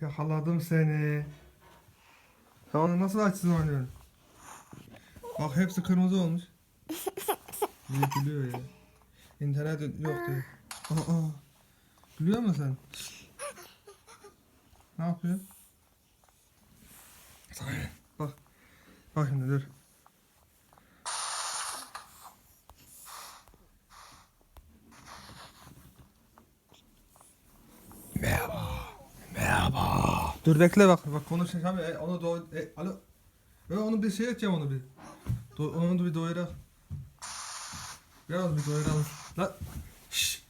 Yakaladım seni. Sen onu nasıl açsın oynuyorsun? Bak hepsi kırmızı olmuş. İyi gülüyor ya. İnternet yok diyor. Aa, aa. Gülüyor musun sen? Ne yapıyor? Bak. Bak şimdi dur. Dur bekle bak. Bak konuşacağım. E, onu do e, alo. E, onu bir şey edeceğim onu bir. Do onu bir doyurak. Biraz bir doyuralım. La. Şşş.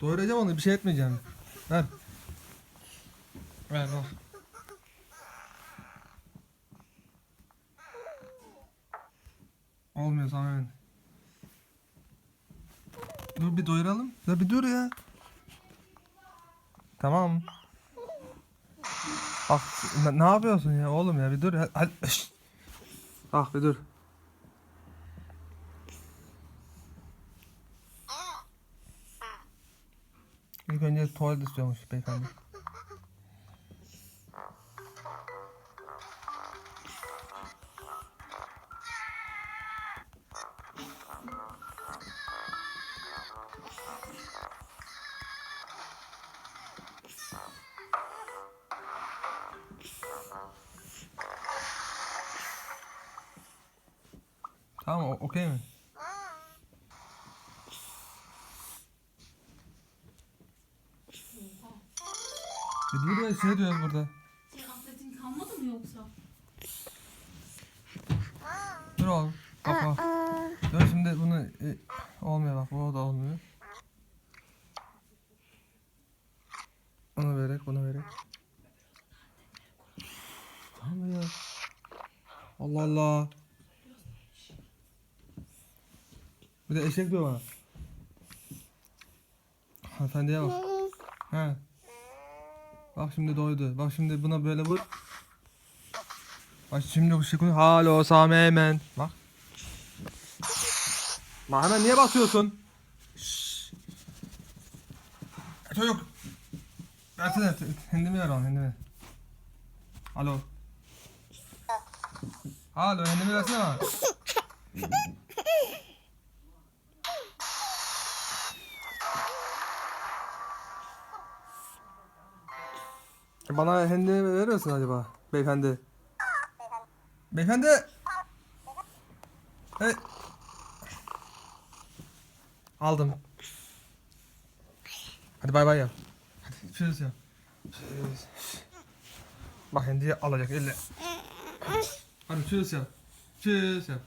Doyuracağım onu bir şey etmeyeceğim. Ver. Ver bak. Olmuyor Samet. Dur bir doyuralım. Ya bir dur ya. Tamam. Bak ne, yapıyorsun ya oğlum ya bir dur ya. Hadi. Bak bir dur. İlk önce tuvalet istiyormuş beyefendi. Tamam okey mi? Bir dur ya şey diyoruz burada. Senin atletin kalmadı mı yoksa? Dur oğlum. Bak. Dur şimdi bunu e, olmuyor bak bu da olmuyor. Bunu vererek bunu vererek. Tamam ya. Allah Allah. Bir de eşek diyor bana. Hanımefendiye bak. He. Bak şimdi doydu. Bak şimdi buna böyle vur. Bak şimdi bu şıkkı. Halo Sami hemen. Bak. Bak hemen niye basıyorsun? Şşş. Çocuk. Versene. Hendimi ver oğlum hendimi. Alo. Alo hendimi versene bana. Bana hendimi verir misin acaba? Beyefendi. Beyefendi. Hey. Aldım. Hadi bay bay ya. Hadi cheers ya. Cheers. Bak hendiyi alacak elle. Hadi cheers ya. Cheers ya.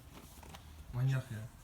Manyak ya.